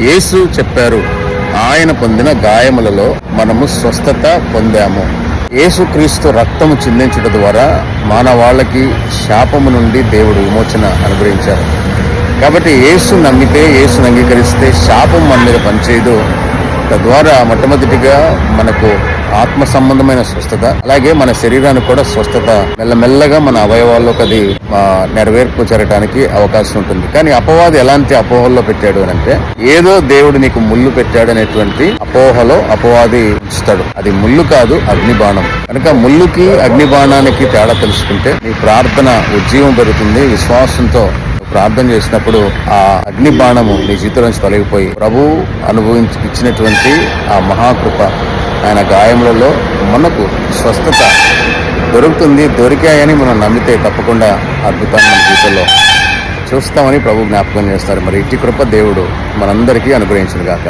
యేసు చెప్పారు ఆయన పొందిన గాయములలో మనము స్వస్థత పొందాము. యేసుక్రీస్తు రక్తము చిందించట ద్వారా మానవాళకి శాపము నుండి దేవుడు విమోచన అనుగ్రహించారు. కాబట్టి యేసు నమ్మితే యేసును అంగీకరిస్తే శాపం మన మీద పనిచేయదు. తద్వారా మొట్టమొదటిగా మనకు ఆత్మ సంబంధమైన స్వస్థత అలాగే మన శరీరానికి కూడా స్వస్థత మెల్లమెల్లగా మన అవయవాల్లోకి అది నెరవేర్పు చేరడానికి అవకాశం ఉంటుంది. కానీ అపవాది ఎలాంటి అపోహల్లో పెట్టాడు అని అంటే ఏదో దేవుడు నీకు ముళ్ళు పెట్టాడు అనేటువంటి అపోహలో అపవాది ఉంచుతాడు. అది ముళ్ళు కాదు అగ్నిబాణం. కనుక ముళ్ళుకి అగ్నిబాణానికి తేడా తెలుసుకుంటే నీ ప్రార్థన ఉజ్జీవం పెరుగుతుంది విశ్వాసంతో ప్రార్థన చేసినప్పుడు ఆ అగ్ని బాణము నీ జీవితం నుంచి తొలగిపోయి ప్రభు అనుభవించి ఇచ్చినటువంటి ఆ మహాకృప ఆయన గాయములలో మనకు స్వస్థత దొరుకుతుంది దొరికాయని మనం నమ్మితే తప్పకుండా అద్భుతాన్ని మన జీవితంలో చూస్తామని ప్రభు జ్ఞాపకం చేస్తారు. మరి ఇట్టి కృప దేవుడు మనందరికీ అనుగ్రహించును గాక